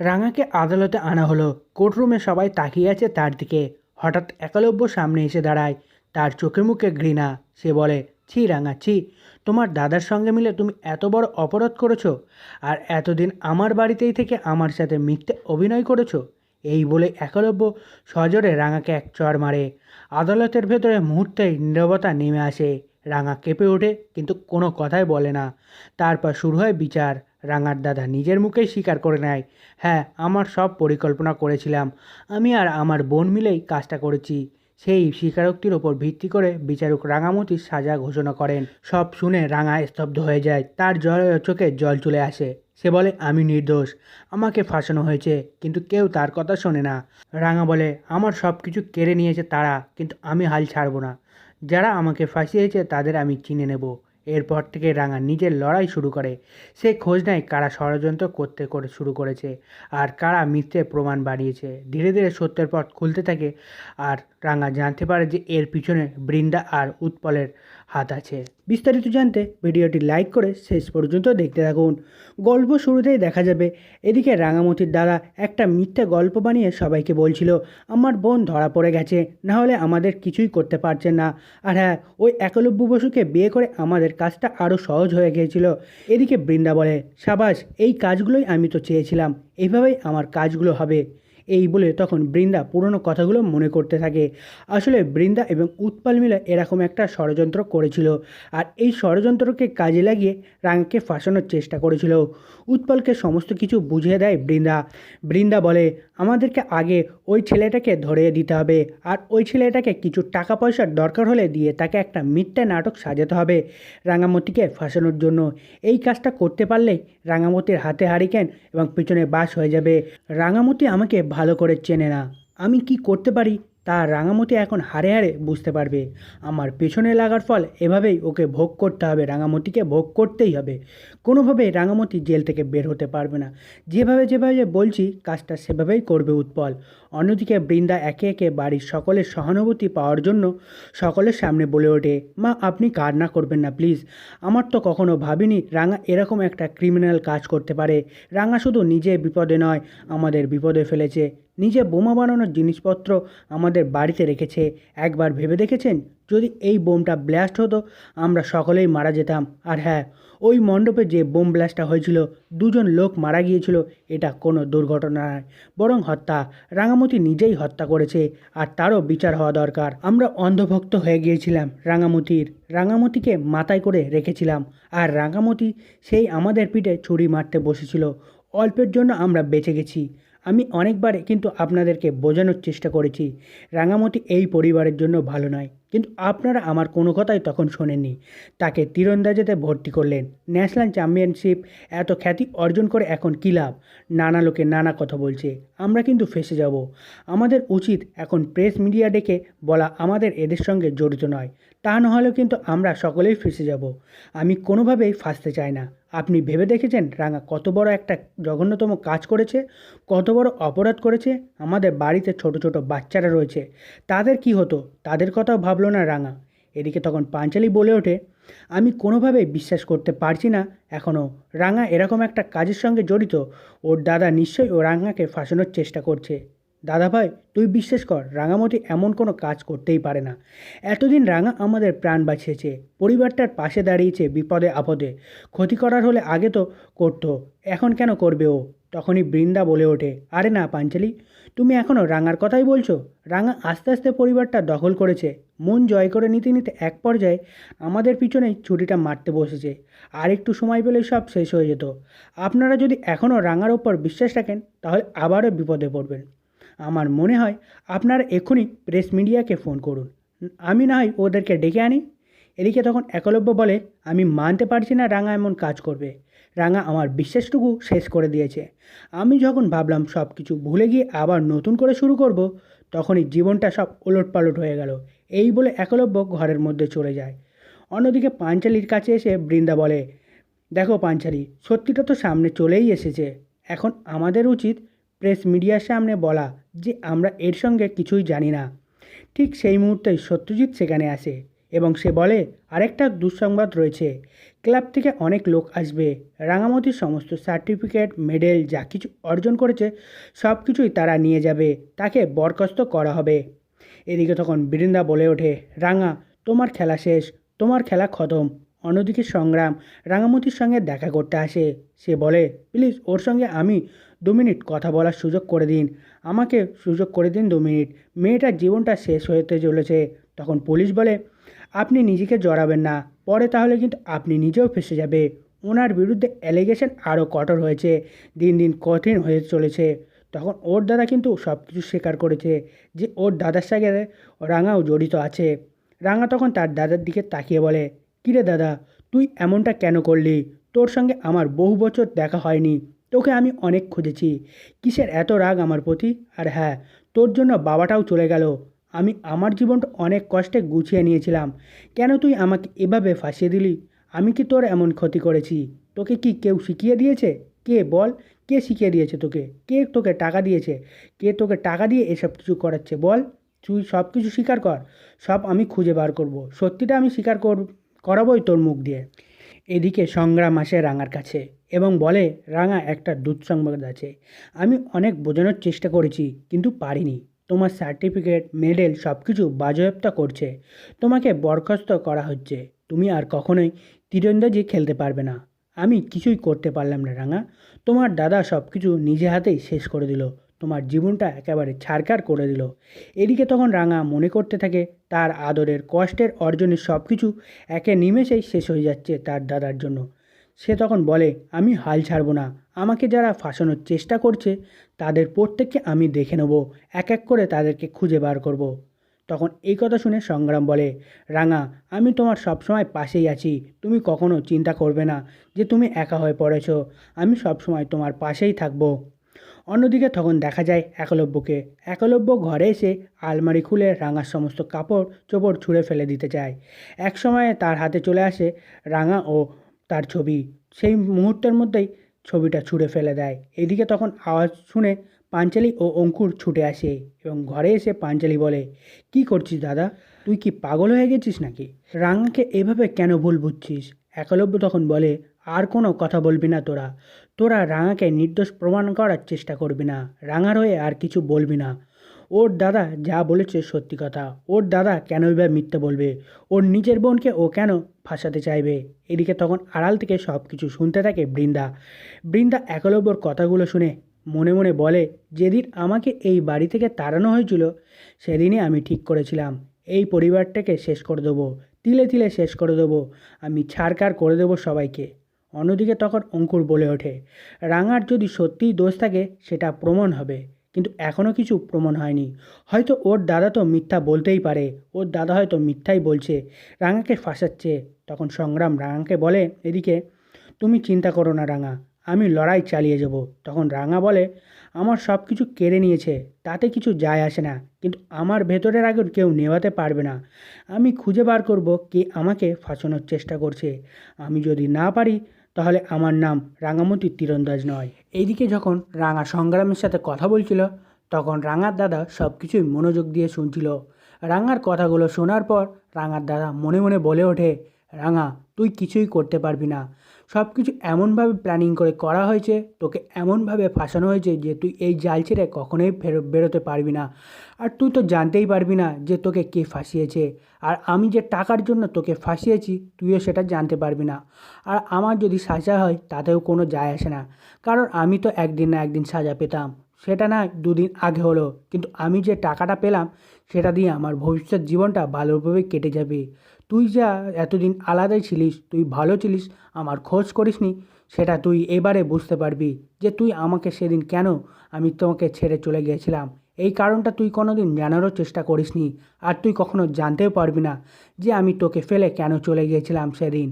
রাঙাকে আদালতে আনা হলো। কোর্টরুমে সবাই তাকিয়ে আছে তার দিকে। হঠাৎ একলব্য সামনে এসে দাঁড়ায়। তার চোখে মুখে ঘৃণা। সে বলে, ছি রাঙা, ছি। তোমার দাদার সঙ্গে মিলে তুমি এত বড় অপরাধ করেছ আর এতদিন আমার বাড়িতেই থেকে আমার সাথে মিথ্যে অভিনয় করেছ? এই বলে একলব্য সজোরে রাঙাকে এক চড় মারে। আদালতের ভেতরে মুহূর্তেই নীরবতা নেমে আসে। রাঙা কেঁপে ওঠে, কিন্তু কোনো কথাই বলে না। তারপর শুরু হয় বিচার। রাঙার দাদা নিজের মুখেই স্বীকার করে নেয়। হ্যাঁ আমার সব পরিকল্পনা করেছিলাম। আমি আর আমার বোন মিলেই কাজটা করেছি। সেই স্বীকারোক্তির ওপর ভিত্তি করে বিচারক রাঙামতির সাজা ঘোষণা করেন। সব শুনে রাঙা স্তব্ধ হয়ে যায়। তার জল চোখে জল চলে আসে। সে বলে, আমি নির্দোষ। আমাকে ফাঁসানো হয়েছে, কিন্তু কেউ তার কথা শোনে না। রাঙা বলে, আমার সব কিছু কেড়ে নিয়েছে তারা, কিন্তু আমি হাল ছাড়বো না। যারা আমাকে ফাঁসিয়েছে তাদের আমি চিনে নেব। এরপর থেকে রাঙা নিজের লড়াই শুরু করে। সে খোঁজ নেয় কারা ষড়যন্ত্র করতে করে শুরু করেছে আর কারা মিথ্যে প্রমাণ বাড়িয়েছে ধীরে ধীরে সত্যের পথ খুলতে থাকে আর রাঙা জানতে পারে যে এর পিছনে বৃন্দা আর উৎপলের হাত আছে। বিস্তারিত জানতে ভিডিওটি লাইক করে শেষ পর্যন্ত দেখতে থাকুন। গল্প শুরুতেই দেখা যাবে, এদিকে রাঙামতির দাদা একটা মিথ্যে গল্প বানিয়ে সবাইকে বলছিল, আমার বোন ধরা পড়ে গেছে, না হলে আমাদের কিছুই করতে পারছে না। আর হ্যাঁ ওই একলব্য বসুকে বিয়ে করে আমাদের কাজটা আরও সহজ হয়ে গিয়েছিল। এদিকে বৃন্দা বলে, সাবাস, এই কাজগুলোই আমি তো চেয়েছিলাম এইভাবেই আমার কাজগুলো হবে। এই বলে তখন বৃন্দা পুরনো কথাগুলো মনে করতে থাকে। আসলে বৃন্দা এবং উৎপাল মিলে এরকম একটা ষড়যন্ত্র করেছিল। আর এই ষড়যন্ত্রকে কাজে লাগিয়ে রাঙাকে ফাঁসানোর চেষ্টা করেছিল। উৎপলকে সমস্ত কিছু বুঝিয়ে দেয় বৃন্দা। বৃন্দা বলে, আমাদেরকে আগে ওই ছেলেটাকে ধরিয়ে দিতে হবে, আর ওই ছেলেটাকে কিছু টাকা পয়সার দরকার হলে দিয়ে তাকে একটা মিথ্যা নাটক সাজাতে হবে রাঙামতিকে ফাঁসানোর জন্য। এই কাজটা করতে পারলেই রাঙামতির হাতে হারিকেন এবং পিছনে বাস হয়ে যাবে। রাঙামতি আমাকে ভালো করে চেনে না। আমি কি করতে পারি? তা রাঙামতি এখন হারে হারে বুঝতে পারবে। আমার পেছনে লাগার ফল এভাবেই ওকে ভোগ করতে হবে রাঙামতিকে ভোগ করতেই হবে। কোনোভাবেই রাঙামতি জেল থেকে বের হতে পারবে না। যেভাবে যেভাবে বলছি, কাজটা সেভাবেই করবে উৎপল। অন্যদিকে বৃন্দা একে একে বাড়ির সকলের সহানুভূতি পাওয়ার জন্য সকলের সামনে বলে ওঠে, মা, আপনি কান্না করবেন না, প্লিজ। আমার তো কখনো ভাবিনি রাঙা এরকম একটা ক্রিমিনাল কাজ করতে পারে। রাঙা শুধু নিজে বিপদে নয়, আমাদের বিপদে ফেলেছে। নিজে বোমা বানানোর জিনিসপত্র আমাদের বাড়িতে রেখেছে। একবার ভেবে দেখেছেন? যদি এই বোমটা ব্লাস্ট হতো, আমরা সকলেই মারা যেতাম। আর হ্যাঁ ওই মণ্ডপে যে বোম ব্লাস্টটা হয়েছিল, দুজন লোক মারা গিয়েছিল, এটা কোনো দুর্ঘটনা নয়। বরং হত্যা। রাঙামতি নিজেই হত্যা করেছে, আর তারও বিচার হওয়া দরকার। আমরা অন্ধভক্ত হয়ে গিয়েছিলাম রাঙামতির। রাঙামতিকে মাথায় করে রেখেছিলাম। আর রাঙামতি সেই আমাদের পিঠে ছুরি মারতে বসেছিল। অল্পের জন্য আমরা বেঁচে গেছি। আমি অনেকবার কিন্তু আপনাদেরকে বোঝানোর চেষ্টা করেছি রাঙামতি এই পরিবারের জন্য ভালো নয়। কিন্তু আপনারা আমার কোনো কথাই তখন শোনেননি। তাকে তীরন্দাজেতে ভর্তি করলেন। ন্যাশনাল চ্যাম্পিয়নশিপ, এত খ্যাতি অর্জন করে এখন কী লাভ? নানা লোকে নানা কথা বলছে। আমরা কিন্তু ফেসে যাব। আমাদের উচিত এখন প্রেস মিডিয়া ডেকে বলা আমাদের এদের সঙ্গে জড়িত নয়। তা নাহলেও কিন্তু আমরা সকলেই ফেসে যাব। আমি কোনোভাবেই ফাঁসতে চাই না। আপনি ভেবে দেখেছেন রাঙা কত বড় একটা জঘন্যতম কাজ করেছে? কত বড় অপরাধ করেছে? আমাদের বাড়িতে ছোট ছোট বাচ্চারা রয়েছে। তাদের কি হতো? তাদের কথাও ভাবলো না রাঙা। এদিকে তখন পাঞ্চালি বলে ওঠে, আমি কোনোভাবেই বিশ্বাস করতে পারছি না এখনও রাঙা এরকম একটা কাজের সঙ্গে জড়িত। ওর দাদা নিশ্চয়ই ও রাঙাকে ফাঁসানোর চেষ্টা করছে। দাদা ভাই তুই বিশ্বাস কর রাঙামতি এমন কোনো কাজ করতেই পারে না। এতদিন রাঙা আমাদের প্রাণ বাঁচিয়েছে, পরিবারটার পাশে দাঁড়িয়েছে বিপদে আপদে। ক্ষতি করার হলে আগে তো করতো, এখন কেন করবে ও? তখনই বৃন্দা বলে ওঠে, আরে না পাঞ্চালি, তুমি এখনও রাঙার কথাই বলছো? রাঙা আস্তে আস্তে পরিবারটা দখল করেছে, মন জয় করে নিতে নিতে এক পর্যায়ে আমাদের পিছনেই ছুটিটা মারতে বসেছে, আর একটু সময় পেলেই সব শেষ হয়ে যেত। আপনারা যদি এখনও রাঙার ওপর বিশ্বাস রাখেন, তাহলে আবারও বিপদে পড়বেন। আমার মনে হয় আপনারা এক্ষুনি প্রেস মিডিয়াকে ফোন করুন। আমি না হয় ওদেরকে ডেকে আনি। এদিকে তখন একলব্য বলে, আমি মানতে পারছি না রাঙা এমন কাজ করবে। রাঙা আমার বিশ্বাসটুকু শেষ করে দিয়েছে। আমি যখন ভাবলাম সব কিছু ভুলে গিয়ে আবার নতুন করে শুরু করব, তখনই জীবনটা সব ওলটপালট হয়ে গেল। এই বলে একলব্য ঘরের মধ্যে চলে যায়। অন্যদিকে পাঞ্চালির কাছে এসে বৃন্দা বলে, দেখো পাঞ্চালি, সত্যিটা তো সামনে চলেই এসেছে। এখন আমাদের উচিত প্রেস মিডিয়ার সামনে বলা যে আমরা এর সঙ্গে কিছুই জানি না। ঠিক সেই মুহূর্তেই সত্যজিৎ সেখানে আসে এবং সে বলে, আরেকটা দুঃসংবাদ রয়েছে। ক্লাব থেকে অনেক লোক আসবে। রাঙামতির সমস্ত সার্টিফিকেট, মেডেল, যা কিছু অর্জন করেছে, সব কিছুই তারা নিয়ে যাবে। তাকে বরখাস্ত করা হবে। এদিকে তখন বৃন্দা বলে ওঠে, রাঙা, তোমার খেলা শেষ। তোমার খেলা খতম। অন্যদিকে সংগ্রাম রাঙামতির সঙ্গে দেখা করতে আসে। সে বলে, প্লিজ, ওর সঙ্গে আমি দু মিনিট কথা বলার সুযোগ করে দিন। আমাকে সুযোগ করে দিন দু মিনিট। মেয়েটার জীবনটা শেষ হতে চলেছে। তখন পুলিশ বলে, আপনি নিজেকে জড়াবেন না। পরে তাহলে কিন্তু আপনি নিজেও ফেসে যাবে। ওনার বিরুদ্ধে অ্যালিগেশন আরও কঠোর হয়েছে। দিন দিন কঠিন হয়ে চলেছে। তখন ওর দাদা কিন্তু সব কিছু স্বীকার করেছে যে ওর দাদার সঙ্গে রাঙাও জড়িত আছে। রাঙা তখন তার দাদার দিকে তাকিয়ে বলে কিরে দাদা, তুই এমনটা কেন করলি? তোর সঙ্গে আমার বহু বছর দেখা হয়নি, তোকে আমি অনেক খুঁজেছি। কিসের এত রাগ আমার প্রতি? আর হ্যাঁ তোর জন্য বাবাটাও চলে গেল। আমি আমার জীবনটা অনেক কষ্টে গুছিয়ে নিয়েছিলাম। কেন তুই আমাকে এভাবে ফাঁসিয়ে দিলি? আমি কি তোর এমন ক্ষতি করেছি? তোকে কি কেউ শিখিয়ে দিয়েছে? কে বল? কে শিখিয়ে দিয়েছে তোকে? কে তোকে টাকা দিয়েছে? কে তোকে টাকা দিয়ে এসব কিছু করাচ্ছে? বল, তুই সব কিছু স্বীকার কর। সব আমি খুঁজে বার করব। সত্যিটা আমি স্বীকার কর করাবোই তোর মুখ দিয়ে। এদিকে সংগ্রাম আসে রাঙার কাছে এবং বলে, রাঙা, একটা দুঃসংবাদ আছে। আমি অনেক বোঝানোর চেষ্টা করেছি, কিন্তু পারিনি। তোমার সার্টিফিকেট, মেডেল সব কিছু বাজেয়াপ্ত করছে। তোমাকে বরখাস্ত করা হচ্ছে। তুমি আর কখনোই তীরন্দাজি খেলতে পারবে না। আমি কিছুই করতে পারলাম না, রাঙা। তোমার দাদা সব কিছু নিজে হাতেই শেষ করে দিল। তোমার জীবনটা একেবারে ছাড়কার করে দিল। এদিকে তখন রাঙা মনে করতে থাকে, তার আদরের কষ্টের অর্জনের সব কিছু একে নিমেষেই শেষ হয়ে যাচ্ছে তার দাদার জন্য। সে তখন বলে, আমি হাল ছাড়বো না। আমাকে যারা ফাঁসানোর চেষ্টা করছে, তাদের প্রত্যেককে আমি দেখে নেব। এক এক করে তাদেরকে খুঁজে বার করব। তখন এই কথা শুনে সংগ্রাম বলে, রাঙা, আমি তোমার সবসময় পাশেই আছি। তুমি কখনো চিন্তা করবে না যে তুমি একা হয়ে পড়েছ। আমি সবসময় তোমার পাশেই থাকব। অন্যদিকে তখন দেখা যায় একলব্যকে। একলব্য ঘরে এসে আলমারি খুলে রাঙার সমস্ত কাপড় চোপড় ছুঁড়ে ফেলে দিতে চায়। এক সময়ে তার হাতে চলে আসে রাঙা ও তার ছবি। সেই মুহূর্তের মধ্যেই ছবিটা ছুঁড়ে ফেলে দেয়। এদিকে তখন আওয়াজ শুনে পাঞ্চালি ও অঙ্কুর ছুটে আসে এবং ঘরে এসে পাঞ্চালি বলে, কি করছিস দাদা? তুই কি পাগল হয়ে গেছিস নাকি? রাঙাকে এভাবে কেন ভুল বুঝছিস? একলব্য তখন বলে, আর কোনো কথা বলবি না তোরা। তোরা রাঙাকে নির্দোষ প্রমাণ করার চেষ্টা করবি না। রাঙার হয়ে আর কিছু বলবি না। ওর দাদা যা বলেছে সত্যি কথা। ওর দাদা কেনই বা মিথ্যে বলবে? ওর নিজের বোনকে ও কেন ফাঁসাতে চাইবে? এদিকে তখন আড়াল থেকে সব কিছু শুনতে থাকে বৃন্দা। বৃন্দা একলব্যর কথাগুলো শুনে মনে মনে বলে, যেদিন আমাকে এই বাড়ি থেকে তাড়ানো হয়েছিল, সেদিনই আমি ঠিক করেছিলাম। এই পরিবারটাকে শেষ করে দেবো। তিলে তিলে শেষ করে দেবো। আমি ছাড়কার করে দেবো সবাইকে। অন্যদিকে তখন অঙ্কুর বলে ওঠে, রাঙার যদি সত্যিই দোষ থাকে, সেটা প্রমাণ হবে। কিন্তু এখনও কিছু প্রমাণ হয়নি। হয়তো ওর দাদা তো মিথ্যা বলতেই পারে। ওর দাদা হয়তো মিথ্যাই বলছে। রাঙাকে ফাঁসাচ্ছে। তখন সংগ্রাম রাঙাকে বলে, এদিকে, তুমি চিন্তা করো না রাঙা। আমি লড়াই চালিয়ে যাব। তখন রাঙা বলে, আমার সব কিছু কেড়ে নিয়েছে, তাতে কিছু যায় আসে না, কিন্তু আমার ভেতরের আগুন কেউ নেভাতে পারবে না। আমি খুঁজে বার করব কে আমাকে ফাঁসানোর চেষ্টা করছে। আমি যদি না পারি, তাহলে আমার নাম রাঙামতি তীরন্দাজ নয়। এইদিকে যখন রাঙা সংগ্রামের সাথে কথা বলছিল, তখন রাঙার দাদা সব কিছুই মনোযোগ দিয়ে শুনছিল। রাঙার কথাগুলো শোনার পর রাঙার দাদা মনে মনে বলে ওঠে, রাঙা, তুই কিছুই করতে পারবি না। সব কিছু এমনভাবে প্ল্যানিং করে করা হয়েছে, তোকে এমনভাবে ফাঁসানো হয়েছে যে তুই এই জাল ছেড়ে কখনোই ফেরো, বেরোতে পারবি না। আর তুই তো জানতেই পারবি না যে তোকে কে ফাঁসিয়েছে। আর আমি যে টাকার জন্য তোকে ফাঁসিয়েছি, তুইও সেটা জানতে পারবি না। আর আমার যদি সাজা হয়, তাতেও কোনো যায় আসে না। কারণ আমি তো একদিন না একদিন সাজা পেতাম। সেটা না দুদিন আগে হলো। কিন্তু আমি যে টাকাটা পেলাম, সেটা দিয়ে আমার ভবিষ্যৎ জীবনটা ভালোভাবে কেটে যাবে। তুই যা এতদিন আলাদাই ছিলিস, তুই ভালো ছিলিস, আমার খোঁজ করিসনি, সেটা তুই এবারে বুঝতে পারবি যে তুই আমাকে সেদিন কেন আমি তোমাকে ছেড়ে চলে গিয়েছিলাম। এই কারণটা তুই কোনো দিন জানারও চেষ্টা করিসনি, আর তুই কখনো জানতেও পারবি না যে আমি তোকে ফেলে কেন চলে গিয়েছিলাম সেদিন।